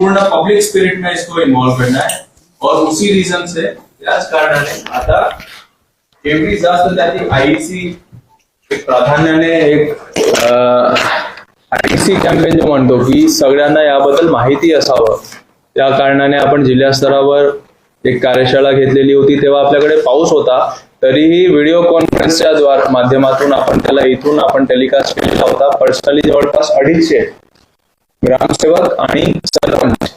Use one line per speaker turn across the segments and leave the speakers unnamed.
पूर्ण public spirit में इसको इन्वॉल्व करना है। और उसी रीजन से त्याच कारणाने आता एवढी जास्त त्याची आईसी प्राधान्याने एक आयसी कॅम्पेन जो म्हणतो की सगळ्यांना याबद्दल माहिती असावं. त्या कारणाने आपण जिल्हा स्तरावर एक कार्यशाळा घेतलेली होती. तेव्हा आपल्याकडे पाऊस होता. तरीही व्हिडिओ कॉन्फरन्सच्या द्वार माध्यमातून आपण त्याला इथून आपण टेलिकास्ट केलेला होता. पर्सनली जवळपास अडीचशे ग्रामसेवक आणि सरपंच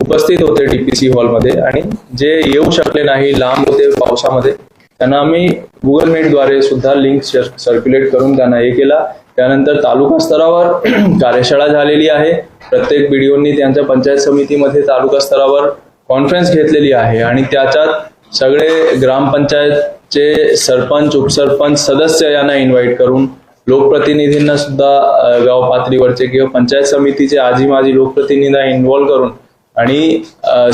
उपस्थित होते डीपीसी हॉलमध्ये आणि जे येऊ शकले नाही लांब होते पावसामध्ये त्यांना आम्ही गुगल मीटद्वारे सुद्धा लिंक सर्क्युलेट करून त्यांना हे केला. त्यानंतर तालुका स्तरावर कार्यशाळा झालेली आहे. प्रत्येक बीडीओनी त्यांच्या पंचायत समितीमध्ये तालुका स्तरावर कॉन्फरन्स घेतलेली आहे आणि त्याच्यात सगळे ग्रामपंचायतचे सरपंच उपसरपंच सदस्य यांना इन्व्हाइट करून लोकप्रतिनिधींना सुद्धा गाव पातळीवरचे किंवा पंचायत समितीचे आजी माजी लोकप्रतिनिधींना इन्व्हॉल्व करून आणि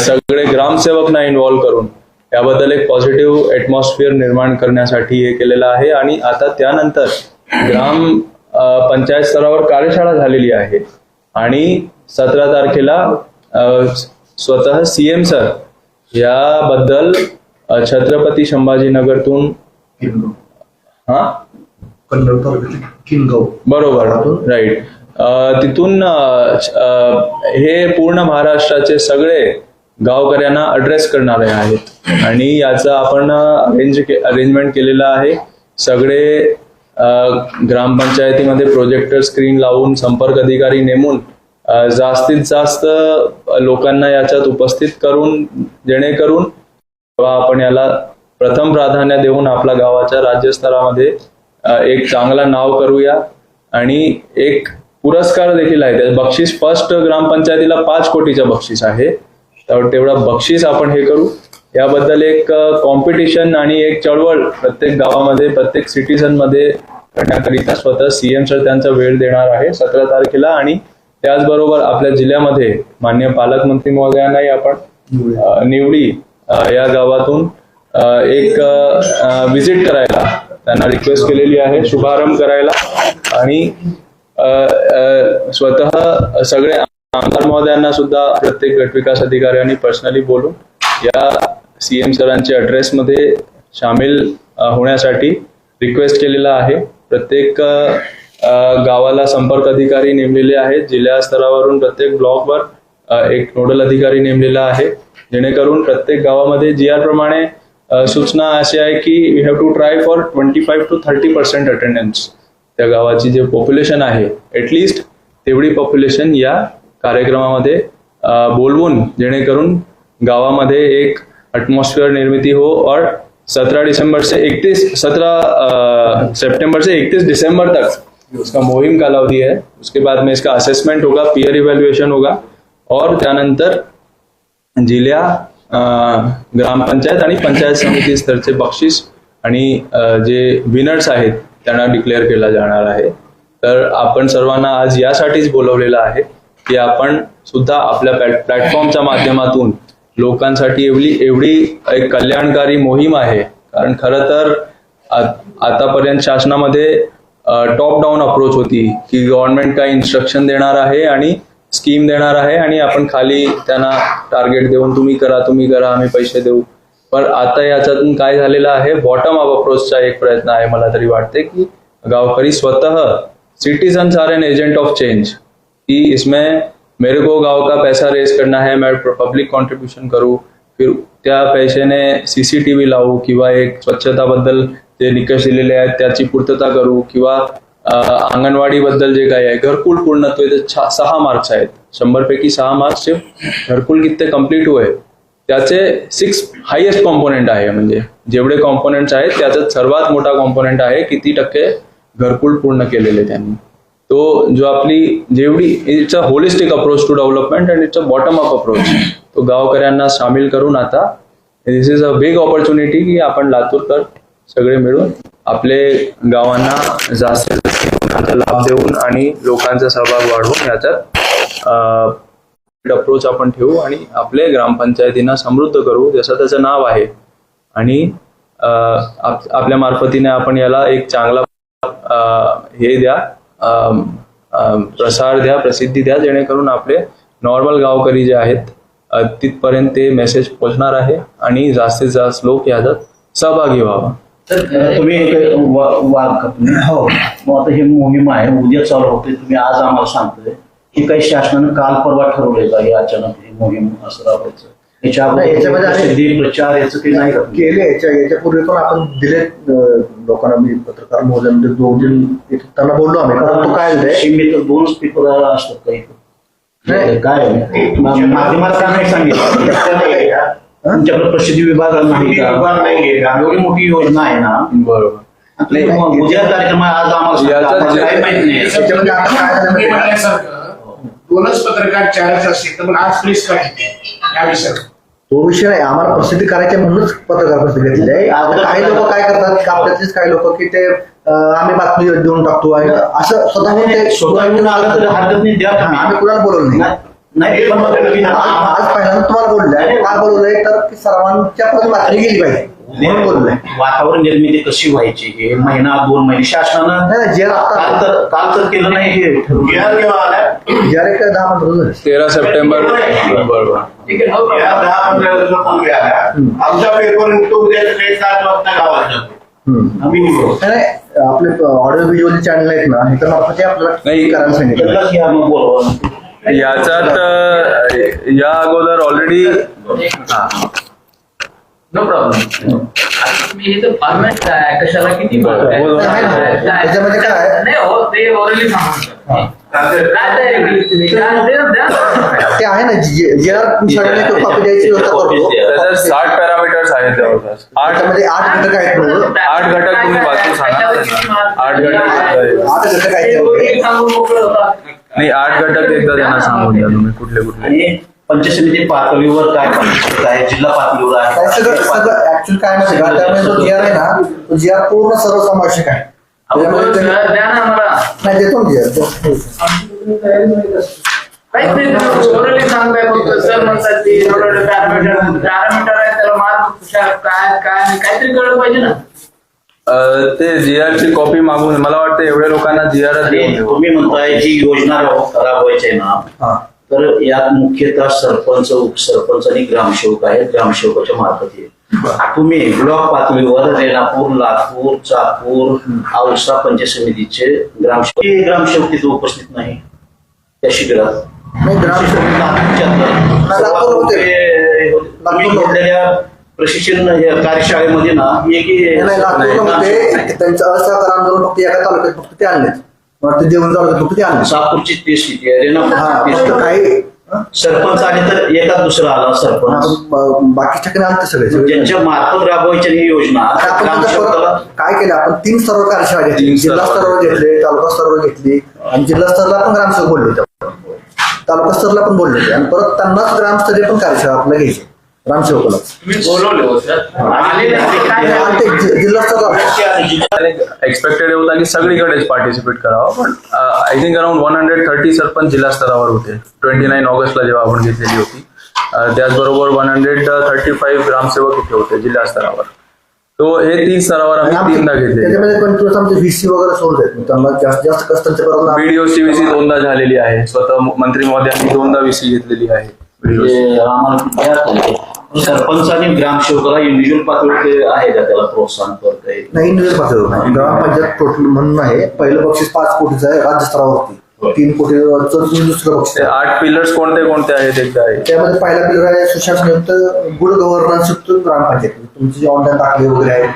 सगळे ग्रामसेवकना इन्व्हॉल्व करून याबद्दल एक पॉझिटिव्ह एटमॉस्फिअर निर्माण करण्यासाठी हे केलेलं आहे. आणि आता त्यानंतर ग्राम पंचायत स्तरावर कार्यशाळा झालेली आहे. आणि सतरा तारखेला स्वतः सीएम सर याबद्दल छत्रपती संभाजीनगरतून हा?
कन्नड किनगाव
बरोबर. राईट तिथून हे पूर्ण महाराष्ट्राचे सगळे गावकऱ्यांना अड्रेस करणारे आहेत. आणि याचं आपण अरेंज अरेंजमेंट केलेलं आहे. सगळे ग्रामपंचायतीमध्ये प्रोजेक्टर स्क्रीन लावून संपर्क अधिकारी नेमून जास्तीत जास्त लोकांना याच्यात उपस्थित करून जेणेकरून आपण याला प्रथम प्राधान्य देऊन आपल्या गावाच्या राज्यस्तरामध्ये एक चांगला नाव करूया. आणि एक पुरस्कार देखील आहे. बक्षीस फर्स्ट ग्रामपंचायतीला पाच कोटीच्या बक्षीस आहे. तर तेवढा बक्षीस आपण हे करू. याबद्दल एक कॉम्पिटिशन आणि एक चळवळ प्रत्येक गावामध्ये प्रत्येक सिटीजनमध्ये करण्याकरिता स्वतः सीएम सर त्यांचा वेळ देणार आहे सतरा तारखेला. आणि त्याचबरोबर आपल्या जिल्ह्यामध्ये मान्य पालकमंत्री महोदयांनाही आपण निवडी या गावातून एक विजिट करायला त्यांना रिक्वेस्ट केलेली आहे. शुभारंभ करायला. आणि स्वतः सगळे आमदार महोदयांना सुद्धा प्रत्येक गटविकास अधिकाऱ्यांनी पर्सनली बोलून या सीएम सरांच्या मध्ये सामील होण्यासाठी रिक्वेस्ट केलेला आहे. प्रत्येक गावाला संपर्क अधिकारी नेमलेले आहेत. जिल्हा स्तरावरून प्रत्येक ब्लॉकवर एक नोडल अधिकारी नेमलेला आहे. जेणेकरून प्रत्येक गावामध्ये जी आर प्रमाणे सूचना अशी आहे की we have to try for twenty five to thirty percent attendance त्या गावाची जे पॉप्युलेशन आहे ऍटलिस्ट तेवढी पॉप्युलेशन या कार्यक्रमामध्ये बोलवून जेणेकरून गावामध्ये एक अटमॉस्फिअर निर्मिती हो और सत्रह दिसंबर से इकतीस सत्रह सितंबर से इकतीस दिसंबर तक उसका मुहिम कालावधी है। उसके बाद में इसका असेसमेंट होगा पीयर इवेल्युएशन होगा और त्यानंतर जिल्हा ग्रामपंचायत आणि पंचायत समिती स्तरचे बक्षीस आणि जे विनर्स आहेत त्यांना डिक्लेअर केला जाणार आहे. तर आपण सर्वांना आज यासाठीच बोलवलेलं आहे की आपण सुद्धा आपल्या प्लॅटफॉर्मच्या माध्यमातून लोकांसाठी एवढी एवढी एक कल्याणकारी मोहीम आहे. कारण खरं तर आतापर्यंत शासनामध्ये टॉप डाऊन अप्रोच होती की गव्हर्नमेंट काय इन्स्ट्रक्शन देणार आहे आणि स्कीम देणार आहे आणि आपण खाली त्यांना टार्गेट देऊन तुम्ही करा तुम्ही करा आम्ही पैसे देऊ. पण आता याच्यातून काय झालेलं आहे? बॉटम अप अप्रोचचा एक प्रयत्न आहे मला तरी वाटते की गावकरी स्वतः citizens are an agent of change की इसमें मेरे को गांव का पैसा रेस करना है मैं पब्लिक कॉन्ट्रीब्युशन करू. फिर त्या पैशाने सीसीटीव्ही लावू किंवा एक स्वच्छताबद्दल जे निकष दिलेले आहेत त्याची पूर्तता करू किंवा अंगणवाडी बद्दल जे काही आहे घरकुल पूर्णत्व सहा मार्क्स आहेत. शंभर पैकी सहा मार्क्सचे घरकुल किती कंप्लीट होय त्याचे सिक्स हायेस्ट कॉम्पोनेंट आहे म्हणजे जेवढे कॉम्पोनेंट्स आहेत त्याचा सर्वात मोठा कॉम्पोनेंट आहे किती टक्के घरकुल पूर्ण केलेले त्यांनी. तो जो आपली जेवढी it's a holistic approach to development and it's a bottom up approach तो गावकऱ्यांना सामील करून आता this is a big opportunity की आपण लातूरकर सगळे मिळून आपले गावांना जास्तीत जास्त लाभ देऊन आणि लोकांचा सहभाग वाढवून याच्यात अप्रोच आपण ठेवू आणि आपले ग्रामपंचायतींना समृद्ध करू जसं त्याचं नाव आहे. आणि आपल्या मार्फतीने आपण याला एक चांगला हे द्या प्रसार द्या प्रसिद्धी द्या जेणेकरून आपले नॉर्मल गावकरी जे आहेत तिथपर्यंत ते मेसेज पोहोचणार आहे आणि जास्तीत जास्त लोक याच्यात सहभागी व्हावा.
तर तुम्ही वाघ हो. मग आता ही मोहीम आहे उद्या चालू होते तुम्ही आज आम्हाला सांगतोय की काही शासनानं काल परवा ठरवलंय का हे अचानक ही मोहीम असं राबवायचं.
याच्यामध्ये
प्रचार याचं काही नाही
केले याच्या याच्यापूर्वी पण आपण दिले लोकांना मी पत्रकार महोदयांमध्ये दोन त्यांना बोललो आम्ही कारण तो काय
शिमी तर दोन स्पीकर असतात काही
नाही.
काय? माध्यमात काय नाही सांगितलं? तुमच्याकडे प्रसिद्धी विभाग नाही का?
विभाग नाहीये का?
एवढी मोठी योजना आहे ना?
बरोबर.
उद्या कार्यक्रम आहे आज आम्हाला सांगा.
याचा
आम्हाला
जे-
काही माहीत नाही.
याच्यामध्ये आता काय झालं
तुम्ही
माहिती आहे? का?
म्हणल्यासारखं दोनच पत्रकार चारच असतील तर मग आज प्लीज काय या विषयावर.
तो विषय नाही. आम्हाला प्रसिद्धी करायची म्हणूनच पत्रकार प्रसिद्धी घेतलेली आहे. आता काही लोक काय करतात? की आपल्यातलेच काही लोक की ते अं, आम्ही बातमी देऊन टाकतो आणि असं स्वतःहून ते
स्वतःहून आलं तर हरकत नाही द्या.
आम्ही कुणाला बोलवलं नाही.
नाही- नाही पण मग
आज पहिल्यांदा तुम्हाला बोललंय. काय बोलवलंय तर की सर्वांच्या पर्यंत बातमी गेली पाहिजे. म्हणून बोललोय.
वातावरण निर्मिती कशी व्हायची? हे महिना दोन महिने शासनानं
नाही नाही जे
काल
आता
तर काल तर केलं नाही हे ठरवलं.
या केव्हा आल्या
जर एक दहा पंधरा दिवस झाले.
तेरा सप्टेंबर. बरोबर
ठीक आहे हो, या दहा पंधरा दिवसापूर्वी आल्या आमचा पेपर निघतो उद्या सकाळी सात वाजता गावात जातो.
हम्म.
आम्ही निघतो
नाही, नाही आपले ऑडिओ व्हिज्युअल चॅनल आहेत ना ह्याच्या मार्फत ते आपल्याला
नाही.
करायला सांगितलं.
त्यालाच या मग बोलवा.
याच्यात या अगोदर ऑलरेडी
नो प्रॉब्लेम मी हे तर फॉर्मॅट काय कशाला किती
हो.
काय-
त्याच्यामध्ये काय?
नाही हो ते ओरली सांगू
ते आहे ना कॉपी व्यवस्था करतो
साठ पॅरामीटर्स आहेत आठ
त्याच्यामध्ये आठ घटक आहेत
आठ घटक तुम्ही सांगा. आठ घटक आहेत.
आठ घटक आहेत
ते.
नाही आठ घटक एकदा त्यांना सांगून द्या तुम्ही कुठले कुठले।
पातळीवर काय आहे जिल्हा पातळीवर आहे?
सगळं सगळं ऍक्च्युअली काय माहिती? का त्यामुळे जो जी आर आहे ना तो जी आर पूर्ण सर्वसमावेशक आहे.
द्या ना मला
नाही देतो ना जी आर
काहीच नाही तुम्ही ओरली सांगताय फक्त. सर म्हणतात ते एवढं पॅरामीटर पॅरामीटर आहे त्याला मार्क काय काय नाही काहीतरी कळलं पाहिजे ना.
अ, ते आर ची कॉपी मागून मला वाटतं एवढ्या लोकांना जी आर
आणि तुम्ही म्हणताय जी योजना राब- राबवायची आहे ना.
हा.
तर यात मुख्यतः सरपंच उपसरपंच आणि ग्रामसेवक आहेत. ग्रामसेवकाच्या मार्फत येईल. तुम्ही ब्लॉक पातळीवर रेणापूर लातूर चाकूर औसा पंचायत ग्रामसेवक. हे ग्रामसेवक तिथे उपस्थित नाही. त्या शिबिरात.
ग्रामसेवक
प्रशिक्षण कार्यशाळेमध्ये ना
लातूरमध्ये त्यांचं असहकार आंदोलन फक्त एका तालुक्यात फक्त ते आणले वाटतं जेवण तालुक्यात फक्त ते आणले
साकूरची तेच स्थिती आहे? आहे.
काही
सरपंच आले तर एका दुसरा आला सरपंच.
ब- बाकीच्या कडे आणते सगळे. सगळे
ज्यांच्या मार्फत राबवायच्या ही योजना
आता आपण
ग्रामसेवकाला
काय केलं? आपण तीन स्तरावर कार्यशाळा घेतली.
तीन
जिल्हा
स्तरावर.
स्तरावर घेतले तालुका स्तरावर घेतली. आणि जिल्हा स्तरला पण ग्रामसेवक बोलले होते तालुका स्तरला पण बोलले होते. आणि परत त्यांनाच ग्रामस्तरीय पण कार्यशाळा आपल्याला घ्यायची.
बोलवले हो
एक्सपेक्टेड होता की सगळीकडेच पार्टिसिपेट करावं पण I think around one hundred thirty sarpanch जिल्हा स्तरावर होते. ट्वेंटी नाईन ऑगस्टला जेव्हा आपण घेतलेली होती. त्याचबरोबर वन हंड्रेड थर्टी फाईव्ह ग्रामसेवक इथे होते जिल्हा स्तरावर. तो हे तीन स्तरावर आम्ही तीनदा घेतले
व्हीसी वगैरे सोडत जास्त जास्त कष्टांच्या परत
व्हिडिओ सीव्हीसी दोनदा झालेली आहे. स्वतः मंत्री महोदयांनी दोनदा व्हीसी घेतलेली आहे.
सरपंच आणि ग्रामसेवकाला इंडिव्हिज्युअल पातळीवर ते आहे का त्याला प्रोत्साहन करता येईल?
नाही इंडिव्हिज्युअल पातळीवर नाही. ग्रामपंचायत टोटल म्हणून आहे. पहिलं बक्षीस पाच कोटीचं आहे राज्य स्तरावरती. तीन कोटी दुसरं बक्षीस आहे.
आठ पिलर्स कोणते कोणते आहेत एकदा? आहे
त्यामध्ये पहिला पिलर आहे सुशासनयुक्त गुड गव्हर्नन्स युक्त ग्रामपंचायत तुमचे जे ऑनलाईन दाखले वगैरे आहेत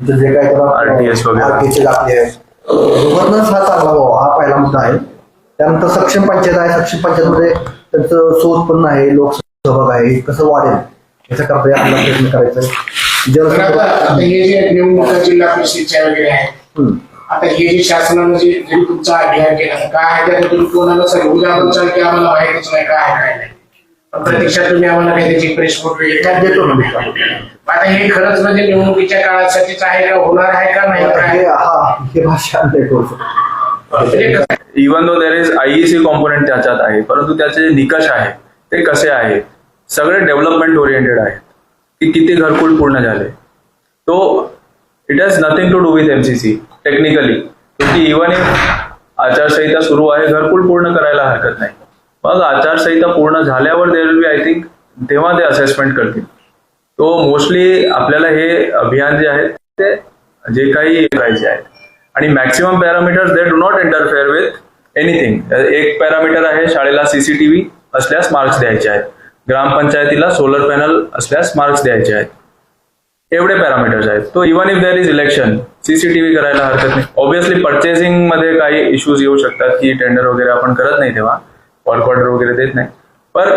तुमचं जे काय
RTS वगैरे.
आरटीएचे दाखले आहेत. गव्हर्नन्स हा चांगला व्हावा हा पहिला मुद्दा आहे. त्यानंतर सक्षम पंचायत आहे. सक्षम पंचायतमध्ये त्यांचं सोत्पन्न आहे लोकसहभाग आहे हे कसं वाढेल? याच्याकरता आपल्याला प्रयत्न करायचा आहे?
तर आता हे जे निवडणुका जिल्हा परिषदच्या वगैरे आहेत
हम्म.
आता हे जे शासनानं जे जरी तुमचा अभियान केला तर काय आहे तुम्ही कोणाला सांगा उदाहरण सांग की आम्हाला माहितीच नाही काय आहे, काय नाही. पण प्रत्यक्षात तुम्ही आम्हाला काही त्याची प्रेस नोट वगैरे
त्यात
काय
देतो ना मी.
आता हे खरंच म्हणजे निवडणुकीच्या काळासाठीच आहे का होणार आहे का नाही
हे
काय?
हा हे भाषा नाही करू शकतो.
म्हणजे कसं?
Even though there is IEC component त्याच्यात आहे परंतु त्याचे निकष आहे ते कसे आहेत? सगळे डेव्हलपमेंट ओरिएंटेड आहेत. की किती घरकुल पूर्ण झाले. तो it has nothing to do with MCC technically क्योंकि इवन इफ आचारसंहिता सुरू आहे घरकुल पूर्ण करायला हरकत नाही. मग आचारसंहिता पूर्ण झाल्यावर देर बी आय थिंक तेव्हा ते असेसमेंट करतील. तो मोस्टली आपल्याला हे अभियान जे आहे ते जे काही करायचे आहेत. आणि maximum parameters they do not interfere with anything एक पॅरामीटर आहे शाळेला सीसीटीव्ही असल्यास मार्क्स द्यायचे आहेत. ग्रामपंचायतीला सोलर पॅनल असल्यास मार्क्स द्यायचे आहेत. एवढे पॅरामीटर्स आहेत. तो even if there is election CCTV करायला हरकत नाही. ऑब्व्हियसली पर्चेसिंगमध्ये काही इश्यूज येऊ शकतात की टेंडर वगैरे आपण करत नाही तेव्हा. वर्क ऑर्डर वगैरे देत नाही. पण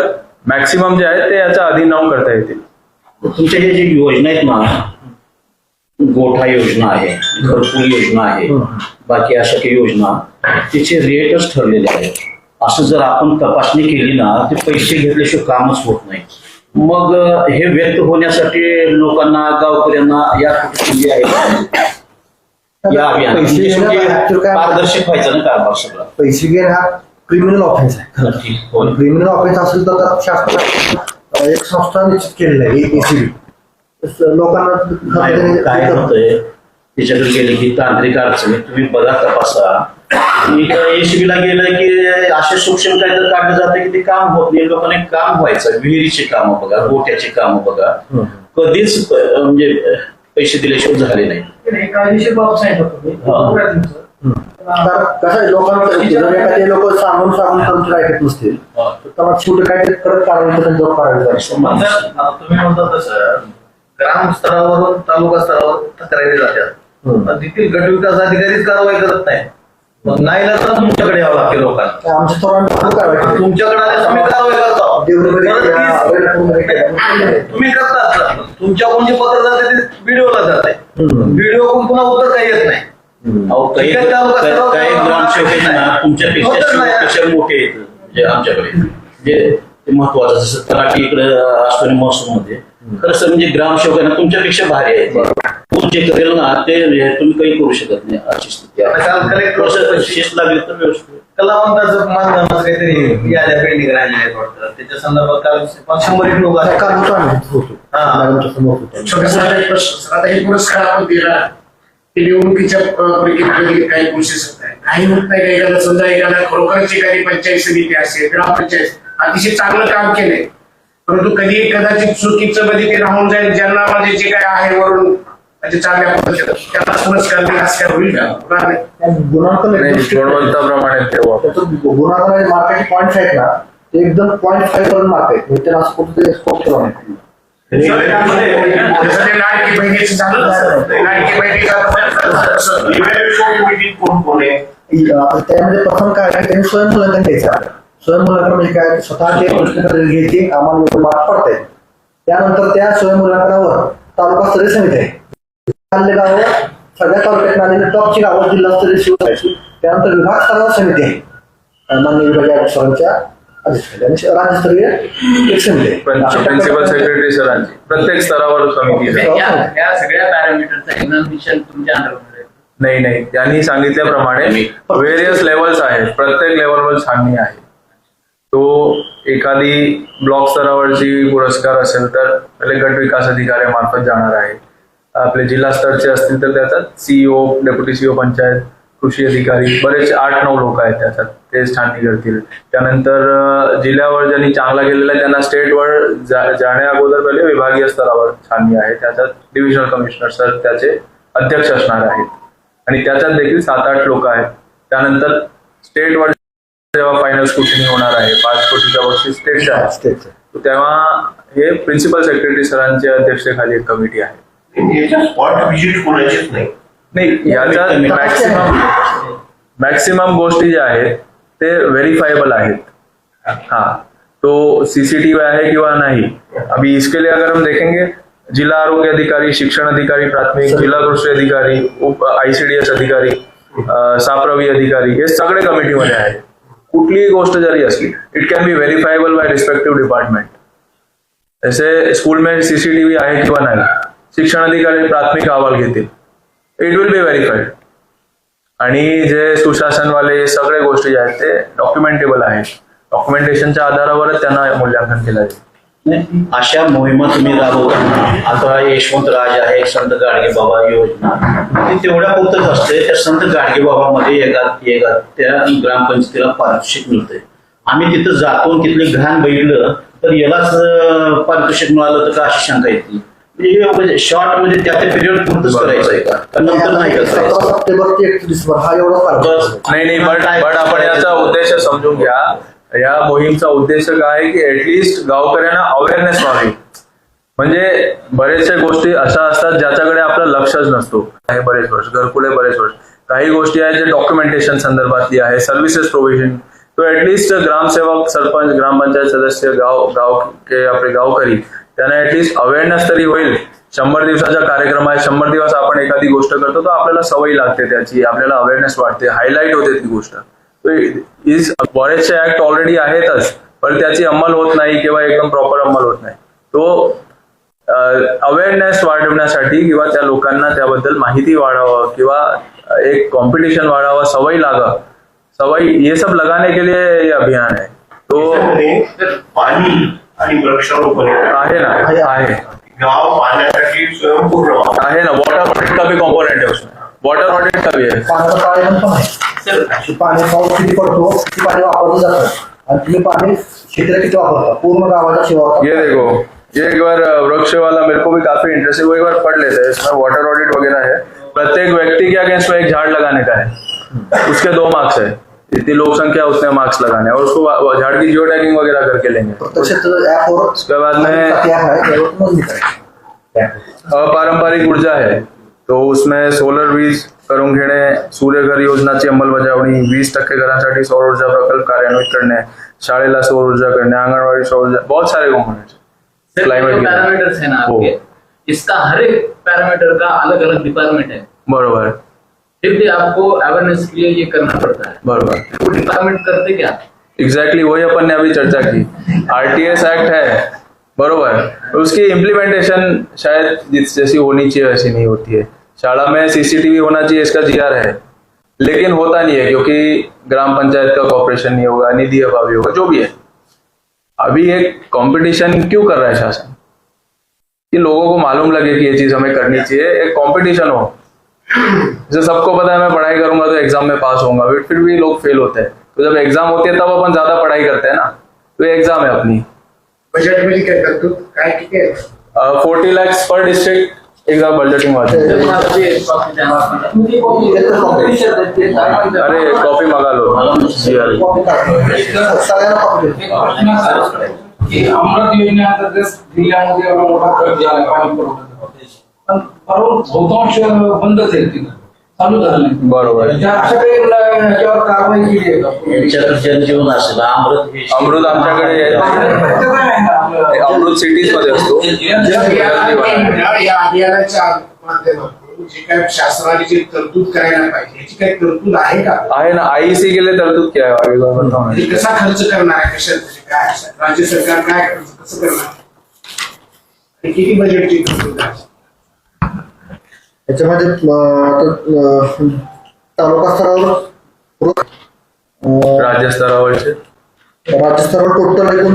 मॅक्सिमम जे आहेत ते याच्या अधीन राहून करता येतील.
तुमच्या हे जी योजना आहेत ना गोठा योजना आहे घरकुल योजना आहे बाकी अशा काही योजना त्याचे रेटच ठरलेले आहेत. असं जर आपण तपासणी केली ना ते पैसे घेतल्याशिवाय कामच होत नाही. मग हे व्यक्त होण्यासाठी लोकांना गावकऱ्यांना या अभियानात.
पैसे
म्हणजे पारदर्शक व्हायचं ना कारभार सगळं.
पैसे घेणे हा क्रिमिनल ऑफेन्स आहे. क्रिमिनल ऑफेन्स असेल तर शासनाने एक संस्था निश्चित केलेली आहे एसीबी लोकांना
काय काय होतंय त्याच्याकडे गेले की तांत्रिक अडचणी तुम्ही बघा तपासा. एसीबी ला गेलं की असे सूक्ष्म काय तर काढलं जातं की ते काम होत नाही. लोकांना काम व्हायचं. विहिरीचे काम बघा गोट्याचे काम बघा. कधीच म्हणजे पैसे दिल्याशिवाय झाले नाही.
कायदेशीर बाब सांगितलं.
हा.
कसं आहे लोकांना लोक सांगून सांगून तंत्र ऐकत नसतील तर काय करत कारवाई त्यांच्यावर करावी
म्हणजे तुम्ही म्हणता तसं ग्राम स्तरावरून तालुका स्तरावर तक्रारी जातात.
हम्म.
पण तिथील गट विकास अधिकारीच कारवाई करत नाही मग नाही ना तर तुमच्याकडे यावं लागते लोकांना.
आमच्या.
तुमच्याकडे आले तुम्ही कारवाई करता. तुम्ही करतात तुमच्याकडून जे पत्र जाते ते व्हिडिओला जाते.
हम्म.
व्हिडिओ पुन्हा उत्तर काही येत नाही.
अहो काही ग्रामसेवक ना तुमच्यापेक्षा मोठे आहेत. आमच्याकडे जे ते महत्वाचं जसं तलाठी इकडे असतो ना महसूल मध्ये खरं सर म्हणजे ग्रामसेवकांना तुमच्यापेक्षा भारी आहे जे करेल ना ते हे तुम्ही काही करू शकत नाही अशी स्थिती आहे. शिस्त लागली तर व्यवस्थित
कलावंताचं मानधनाचं काहीतरी याद्या पेंडिंग राहिलेल्या आहेत वाटतं त्याच्या संदर्भात काल शंभर एक लोक
होतं आम्ही होतो.
हा.
समोर होतो.
आता हे पुरस्कार आपण दिला निवडणुकीच्या प्रक्रियेमध्ये काही काही एखादा समजा एखादा खरोखरच एखादी पंचायत समिती असेल ग्रामपंचायत अतिशय चांगलं काम केलंय परंतु कधी कदाचित चुकीचं मध्ये ते राहून जाईल ज्यांना म्हणजे जे काय आहे वरून म्हणजे चांगल्या पद्धतीनं. त्यांना पुरस्कार दिला असं काय होईल का? होणार नाही.
त्या गुणांकन
नाही
एकदम strict आहे.
गुणवत्ताप्रमाणे ठेवू. आपण.
त्याचं गुणांकन मार्केट पॉईंट आहेत ना ते एकदम पॉईंट फाईव्ह पर्यंत मार्क आहेत म्हणजे त्याला असं कुठेतरी स्कोप केला नाही.
जसं ते लाडकी बहिणीचं झालं ना, ते लाडकी बहिणीचं इव्हॅल्युएशन कोण कोण आहे?
आता त्यामध्ये प्रथम काय आहे त्यांनी स्वयंमूल्यांकन घ्यायचं स्वयंमूल्यांकन म्हणजे काय? स्वतः ते प्रश्न घ्यायचे आम्हाला मार्क पडतायत. त्यानंतर त्या स्वयंमूल्यांकनावर तालुका स्तरीय समिती आहे. गावं सगळ्या तालुक्यात आलेली टॉपची गावं जिल्हास्तरीय शिव करायची त्यानंतर विभाग स्तरावर समिती आहे. विभागीय सरांच्या अध्यक्षतेखाली. आणि राज्यस्तरीय एक समिती आहे.
प्रिन्सिपल सेक्रेटरी सरांची. प्रत्येक स्तरावर समिती आहे.
या- या सगळ्या पॅरामीटरचं एक्झामिनेशन तुमच्या अंडरमध्ये आहे.
नाही नाही. त्यांनी सांगितल्याप्रमाणे व्हेरियस लेवल्स आहेत. प्रत्येक लेवलवर छाननी आहे. तो एखादी ब्लॉक स्तरावरची पुरस्कार असेल तर पहिले गट विकास अधिकाऱ्यामार्फत जाणार आहे. आपले जिल्हा स्तरचे असतील तर त्याच्यात सीईओ डेप्युटी सीईओ पंचायत कृषी अधिकारी बरेच आठ नऊ लोक आहेत त्याच्यात. ते छाननी करतील त्यानंतर जिल्ह्यावर ज्यांनी चांगला केलेला आहे त्यांना स्टेटवर जाण्या अगोदर पहिले विभागीय स्तरावर छाननी आहे. त्याच्यात डिव्हिजनल कमिशनर सर त्याचे अध्यक्ष असणार आहेत. आणि त्याच्यात देखील सात आठ लोक आहेत. त्यानंतर स्टेटवर जेव्हा फायनल स्क्रुटिनी होणार आहे पाच कोटीच्या वर्षी स्टेटच्या तेव्हा हे प्रिन्सिपल सेक्रेटरी सरांच्या अध्यक्षतेखाली एक कमिटी आहे.
याच्या स्पॉट व्हिजिट कोणाचीच नाही
नाही याच्यात मॅक्सिमम मॅक्सिमम गोष्टी ज्या आहेत ते व्हेरीफायबल आहेत. हाँ. तो सीसीटीवी है किंवा नहीं? अभी इसके लिए अगर हम देखेंगे जिला आरोग्य अधिकारी शिक्षण अधिकारी प्राथमिक जिल्हा कृषी अधिकारी उप आयसीडीएस अधिकारी साप्रवी अधिकारी हे सगळे कमिटीमध्ये आहेत. कुठलीही गोष्ट जरी असली it can be verifiable by respective department जसे स्कूल में सीसीटीव्ही आहे किंवा नाही? शिक्षण अधिकारी प्राथमिक अहवाल घेतील. इट विल बी व्हेरीफाईड आणि जे सुशासनवाले सगळे गोष्टी ज्या आहेत ते डॉक्युमेंटेबल आहेत. डॉक्युमेंटेशनच्या आधारावरच त्यांना मूल्यांकन केलं जाईल.
अशा मोहिमा तुम्ही राबवता. आता यशवंत राज आहे संत गाडगे बाबा योजना. ती तेवढ्या पुरतच असते त्या संत गाडगे बाबामध्ये एका एका त्या ग्रामपंचायतीला पारितोषिक मिळते आम्ही तिथं जातो तिथले घाण बघितलं तर यालाच पारितोषिक मिळालं तर का अशी शंका येते म्हणजे शॉर्टमध्ये त्या पिरियड पुरतच करायचं आहे. का नंतर नाही
सतरा सप्टेंबर ते हा एवढा.
नाही नाही बट बट आपण याचा उद्देश समजून घ्या. या मोहीमचा उद्देश काय आहे की ऍटलिस्ट गावकऱ्यांना अवेअरनेस व्हावी. म्हणजे बरेचशा गोष्टी अशा असतात ज्याच्याकडे आपलं लक्षच नसतो. काही बरेच वर्ष घरकुले बरेच वर्ष. काही गोष्टी आहेत जे डॉक्युमेंटेशन संदर्भातली आहे सर्व्हिसेस प्रोव्हिजन तो ऍटलिस्ट ग्रामसेवक सरपंच ग्रामपंचायत सदस्य गाव गाव के आपले गावकरी त्यांना ऍटलिस्ट अवेअरनेस तरी होईल. शंभर दिवसाचा कार्यक्रम आहे शंभर दिवस आपण एखादी गोष्ट करतो तर आपल्याला सवय लागते त्याची आपल्याला अवेअरनेस वाटते हायलाईट होते ती गोष्ट. इज बरेचसे ऍक्ट ऑलरेडी आहेतच पण त्याची अंमल होत नाही किंवा एकदम प्रॉपर अंमल होत नाही. तो अवेअरनेस वाढवण्यासाठी किंवा त्या लोकांना त्याबद्दल माहिती वाढावं किंवा एक कॉम्पिटिशन वाढावं सवय लागा सवय हे सब लगाने के लिए ये अभियान है तो
पाणी आणि वृक्षारोपण.
आहे ना आहे.
गाव पाण्यासाठी स्वयंपूर्ण.
आहे ना वॉटर ऑडिट का भी कॉम्पोनेंट है उसमें वाटर ऑडिट का भी है
पाण्याचं पाळीण पण आहे. की पाणी पाऊस किती पडतो किती पाणी वापरलं जातं. आणि तुम्ही पाणी शेतीला किती वापरता पूर्ण शिवार
ये देखो ये एक बार वृक्ष वाला मेरे को भी काफ़ी इंटरेस्ट है वो एक बार पढ़ लेते हैं इसमें वाटर ऑडिट वगैरह है। प्रत्येक व्यक्ति के अगेंस्ट में एक झाड़ लगाने का है। उसके दो मार्क्स है। जितनी लोक संख्या है, उतने मार्क्स लगाने हैं और उसको झाड़ की जियो टैगिंग वगैरह करके लेंगे। उसके बाद में
आहे त्यावर नोंदणी करायची
अपारंपरिक ऊर्जा है। तो उसमें सोलर वीज करून घेणे सूर्यघर योजनाची अंमलबजावणी वीस टक्के घरांसाठी सौर ऊर्जा प्रकल्प कार्यान्वित करणे शाळेला सौर ऊर्जा करणे अंगणवाडी सौर ऊर्जा बहुत सारे कॉम्पोनेंट्स
सर
क्लाइमेट
पैरामीटर्स है ना आपके। इसका हर एक पैरामीटर का अलग अलग डिपार्टमेंट है।
बरोबर।
फिर भी आपको अवेयरनेस के लिए ये करना पड़ता है।
बरोबर
वो डिपार्टमेंट करते क्या?
एग्जैक्टली exactly वही अपन ने अभी चर्चा की। आरटीएस एक्ट है बरोबर। उसकी इम्प्लीमेंटेशन शायद जिस जैसी होनी चाहिए वैसी नहीं होती है। शाला में सीसीटीवी होना चाहिए इसका जीआर है। लेकिन होता नहीं है क्योंकि ग्राम पंचायत का कॉपरेशन नहीं होगा निधि अभावी होगा जो भी है। अभी एक कंपटीशन क्यों कर रहा है शासन? कि लोगों को मालूम लगे कि ये चीज़ हमें करनी चाहिए एक कंपटीशन हो। जैसे सबको पता है मैं पढ़ाई करूँगा तो एग्ज़ाम में पास होऊँगा। बट फिर भी लोग फेल होते हैं। तो जब एग्ज़ाम होती है तब अपन ज़्यादा पढ़ाई करते हैं ना। तो ये एग्ज़ाम है अपनी।
बजेट मध्ये काय तरतूद काय किती आहे
forty lakhs per district exam budgeting वाले। अरे कॉपी मंगा लो।
अमृत योजनेअंतर्गत जिल्ह्यामध्ये एवढा मोठा खर्च झाला पाणी पुरवठ्याचा बहुतांश बंदच आहे तिथं. चालू झालं नाही.
बरोबर.
त्या अशा काही न- याच्यावर कारवाई केली आहे का?
यांच्याकडे जनजीवन असेल. अमृत हे
अमृत आमच्याकडे आहे.
त्याचं काय आहे ना आपलं?
हे अमृत सिटीजमध्ये असतो
या या अभियानाच्या माध्यमातून जे काय शासनाने जी तरतूद करायला पाहिजे याची काही तरतूद आहे का?
आहे ना. आईसी लिए तरतूद क्या.
म्हणजे कसा खर्च करणार आहे? कशा म्हणजे काय? असं? राज्य सरकार काय खर्च कसं करणार? आणि किती बजेटची तरतूद आहे?
याच्यामध्ये अं, त- अं, तालुका स्तरावर अं,
राज्य स्तरावरचे
राज्य स्तरावर टोटल एकूण दोन